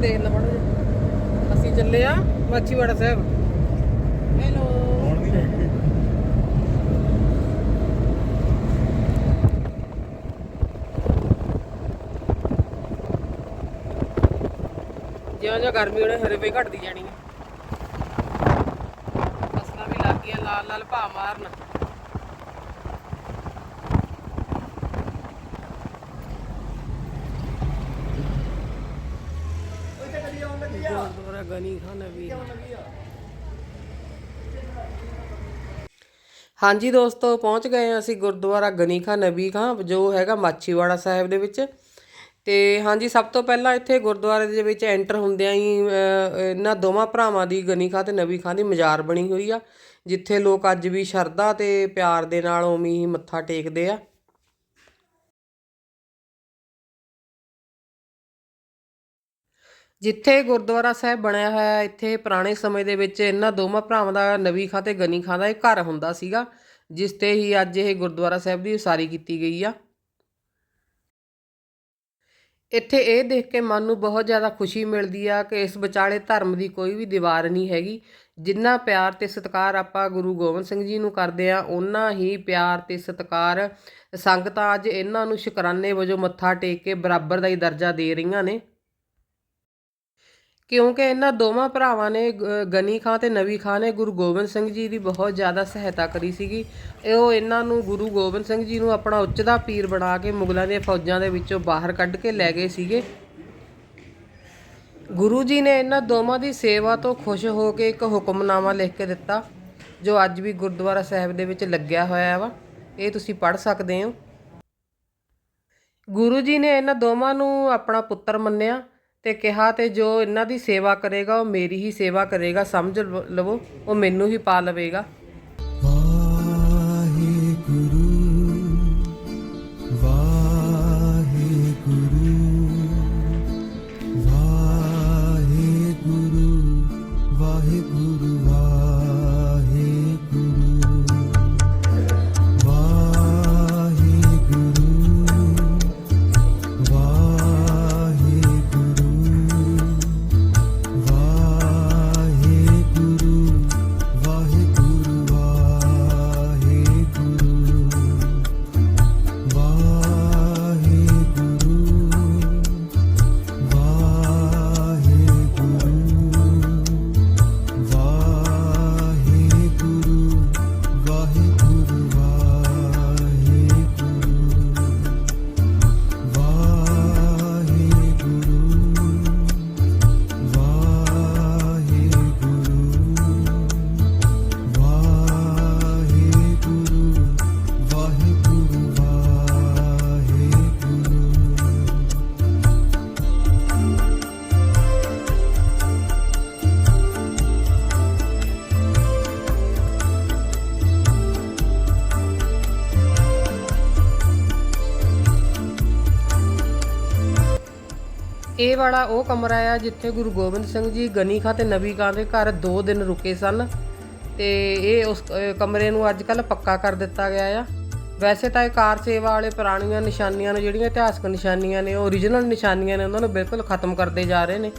ਦੇਖ ਲੈ ਮੜਾ ਅਸੀਂ ਚੱਲੇ ਆ ਮਾਚੀਵਾੜਾ ਸਾਹਿਬ। ਹੈਲੋ ਜਿਉਂ ਜਿਉਂ ਗਰਮੀ ਹੋਣੀ ਹਰੇ ਪਈ ਘਟਦੀ ਜਾਣੀ ਹੈ ਫਸਲਾਂ ਵੀ ਲੱਗ ਗਈਆਂ ਲਾਲ ਲਾਲ ਭਾ ਮਾਰਨ। ਗੁਰਦੁਆਰਾ ਗਨੀ ਖਾਨ ਨਬੀ ਹਾਂਜੀ ਦੋਸਤੋ, ਪਹੁੰਚ ਗਏ ਹਾਂ ਅਸੀਂ ਗੁਰਦੁਆਰਾ ਗਨੀ ਖਾਂ ਨਬੀ ਖਾਂ ਜੋ ਹੈਗਾ ਮਾਛੀਵਾੜਾ ਸਾਹਿਬ ਦੇ ਵਿੱਚ। ਤੇ ਹਾਂਜੀ, ਸਭ ਤੋਂ ਪਹਿਲਾਂ ਇੱਥੇ ਗੁਰਦੁਆਰੇ ਦੇ ਵਿੱਚ ਐਂਟਰ ਹੁੰਦਿਆਂ ਹੀ ਇਹਨਾਂ ਦੋਵਾਂ ਭਰਾਵਾਂ ਦੀ ਗਨੀ ਖਾਨ ਤੇ ਨਬੀ ਖਾਂ ਦੀ ਮਜ਼ਾਰ ਬਣੀ ਹੋਈ ਆ, ਜਿੱਥੇ ਲੋਕ ਅੱਜ ਵੀ ਸ਼ਰਧਾ ਤੇ ਪਿਆਰ ਦੇ ਨਾਲ ਉਵੇਂ ਹੀ ਮੱਥਾ ਟੇਕਦੇ ਆ। ਜਿੱਥੇ ਗੁਰਦੁਆਰਾ ਸਾਹਿਬ ਬਣਿਆ ਹੋਇਆ ਹੈ, ਇੱਥੇ ਪੁਰਾਣੇ ਸਮੇਂ ਦੇ ਵਿੱਚ ਇਹਨਾਂ ਦੋਵਾਂ ਭਰਾਵਾਂ ਦਾ ਨਬੀ ਖਾਂ ਤੇ ਗਨੀ ਖਾਂ ਦਾ ਇਹ ਘਰ ਹੁੰਦਾ ਸੀਗਾ ਜਿਸ ਤੇ ਹੀ ਅੱਜ ਇਹ ਗੁਰਦੁਆਰਾ ਸਾਹਿਬ ਦੀ ਉਸਾਰੀ ਕੀਤੀ ਗਈ ਆ। ਇੱਥੇ ਇਹ ਦੇਖ ਕੇ ਮਨ ਨੂੰ ਬਹੁਤ ਜ਼ਿਆਦਾ ਖੁਸ਼ੀ ਮਿਲਦੀ ਆ ਕਿ ਇਸ ਵਿਚਾਲੇ ਧਰਮ ਦੀ ਕੋਈ ਵੀ ਦੀਵਾਰ ਨਹੀਂ ਹੈਗੀ। ਜਿੰਨਾ ਪਿਆਰ ਤੇ ਸਤਿਕਾਰ ਆਪਾਂ ਗੁਰੂ ਗੋਬਿੰਦ ਸਿੰਘ ਜੀ ਨੂੰ ਕਰਦੇ ਆ ਓਨਾ ਹੀ ਪਿਆਰ ਤੇ ਸਤਿਕਾਰ ਸੰਗਤਾਂ ਅੱਜ ਇਹਨਾਂ ਨੂੰ ਸ਼ੁਕਰਾਨੇ ਵਜੋਂ ਮੱਥਾ ਟੇਕ ਕੇ ਬਰਾਬਰ ਦਾ ਹੀ ਦਰਜਾ ਦੇ ਰਹੀਆਂ ਨੇ। ਕਿਉਂਕਿ ਇਹਨਾਂ ਦੋਵਾਂ ਭਰਾਵਾਂ ਨੇ ਗ- ਗਨੀ ਖਾਂ ਤੇ ਨਵੀ ਖਾਂ ਨੇ ਗੁਰੂ ਗੋਬਿੰਦ ਸਿੰਘ ਜੀ ਦੀ ਬਹੁਤ ਜ਼ਿਆਦਾ ਸਹਾਇਤਾ ਕਰੀ ਸੀਗੀ। ਇਹ ਉਹ ਇਹਨਾਂ ਨੂੰ ਗੁਰੂ ਗੋਬਿੰਦ ਸਿੰਘ ਜੀ ਨੂੰ ਆਪਣਾ ਉੱਚਦਾ ਪੀਰ ਬਣਾ ਕੇ ਮੁਗਲਾਂ ਦੀਆਂ ਫੌਜਾਂ ਦੇ ਵਿੱਚੋਂ ਬਾਹਰ ਕੱਢ ਕੇ ਲੈ ਗਏ ਸੀਗੇ। ਗੁਰੂ ਜੀ ਨੇ ਇਹਨਾਂ ਦੋਵਾਂ ਦੀ ਸੇਵਾ ਤੋਂ ਖੁਸ਼ ਹੋ ਕੇ ਇੱਕ ਹੁਕਮਨਾਮਾ ਲਿਖ ਕੇ ਦਿੱਤਾ, ਜੋ ਅੱਜ ਵੀ ਗੁਰਦੁਆਰਾ ਸਾਹਿਬ ਦੇ ਵਿੱਚ ਲੱਗਿਆ ਹੋਇਆ ਵਾ। ਇਹ ਤੁਸੀਂ ਪੜ੍ਹ ਸਕਦੇ ਹੋ। ਗੁਰੂ ਜੀ ਨੇ ਇਹਨਾਂ ਦੋਵਾਂ ਨੂੰ ਆਪਣਾ ਪੁੱਤਰ ਮੰਨਿਆ। ਤੇ ਕਿਹਾ ਤੇ ਜੋ ਇਹਨਾਂ ਦੀ ਸੇਵਾ ਕਰੇਗਾ, ਉਹ ਮੇਰੀ ਹੀ ਸੇਵਾ ਕਰੇਗਾ, ਸਮਝ ਲਵੋ, ਉਹ ਮੈਨੂੰ ਹੀ ਪਾ ਲਵੇਗਾ। ਇਹ ਵਾਲਾ ਉਹ ਕਮਰਾ ਆ ਜਿੱਥੇ ਗੁਰੂ ਗੋਬਿੰਦ ਸਿੰਘ ਜੀ ਗਨੀ ਖਾਂ ਤੇ ਨਬੀ ਖਾਂ ਦੇ ਘਰ 2 ਦਿਨ ਰੁਕੇ ਸਨ। ਤੇ ਇਹ ਉਸ ਕਮਰੇ ਨੂੰ ਅੱਜ ਕੱਲ ਪੱਕਾ ਕਰ ਦਿੱਤਾ ਗਿਆ ਆ। ਵੈਸੇ ਤਾਂ ਇਹ ਕਾਰ ਸੇਵਾ ਵਾਲੇ ਪੁਰਾਣੀਆਂ ਨਿਸ਼ਾਨੀਆਂ ਨੇ, ਜਿਹੜੀਆਂ ਇਤਿਹਾਸਕ ਨਿਸ਼ਾਨੀਆਂ ਨੇ ਉਹ ਓਰੀਜਨਲ ਨਿਸ਼ਾਨੀਆਂ ਨੇ, ਉਹਨਾਂ ਨੂੰ ਬਿਲਕੁਲ ਖਤਮ ਕਰਦੇ ਜਾ ਰਹੇ ਨੇ।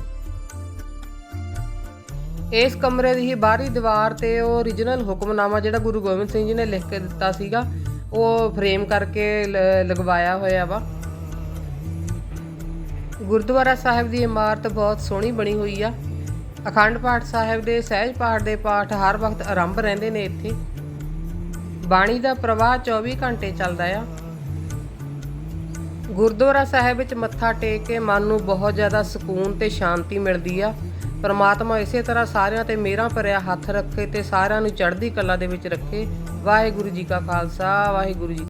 ਇਸ ਕਮਰੇ ਦੀ ਹੀ ਬਾਹਰੀ ਦੀਵਾਰ ਤੇ ਉਹ ਓਰੀਜਨਲ ਹੁਕਮਨਾਮਾ ਜਿਹੜਾ ਗੁਰੂ ਗੋਬਿੰਦ ਸਿੰਘ ਜੀ ਨੇ ਲਿਖ ਕੇ ਦਿੱਤਾ ਸੀਗਾ, ਉਹ ਫਰੇਮ ਕਰਕੇ ਲ- ਲਗਵਾਇਆ ਹੋਇਆ ਵਾ। ਗੁਰਦੁਆਰਾ ਸਾਹਿਬ ਦੀ ਇਮਾਰਤ ਬਹੁਤ ਸੋਹਣੀ ਬਣੀ ਹੋਈ ਆ। ਅਖੰਡ ਪਾਠ ਸਾਹਿਬ ਦੇ, ਸਹਿਜ ਪਾਠ ਦੇ ਪਾਠ ਹਰ ਵਕਤ ਆਰੰਭ ਰਹਿੰਦੇ ਨੇ ਇੱਥੇ। ਬਾਣੀ ਦਾ ਪ੍ਰਵਾਹ 24 ਘੰਟੇ ਚੱਲਦਾ ਆ। ਗੁਰਦੁਆਰਾ ਸਾਹਿਬ ਵਿੱਚ ਮੱਥਾ ਟੇਕ ਕੇ ਮਨ ਨੂੰ ਬਹੁਤ ਜ਼ਿਆਦਾ ਸਕੂਨ ਤੇ ਸ਼ਾਂਤੀ ਮਿਲਦੀ ਆ। ਪਰਮਾਤਮਾ ਇਸੇ ਤਰ੍ਹਾਂ ਸਾਰਿਆਂ ਤੇ ਮੇਰਾ ਭਰਿਆ ਹੱਥ ਰੱਖੇ ਤੇ ਸਾਰਿਆਂ ਨੂੰ ਚੜ੍ਹਦੀ ਕਲਾ ਦੇ ਵਿੱਚ ਰੱਖੇ। ਵਾਹਿਗੁਰੂ ਜੀ ਕਾ ਖਾਲਸਾ, ਵਾਹਿਗੁਰੂ ਜੀ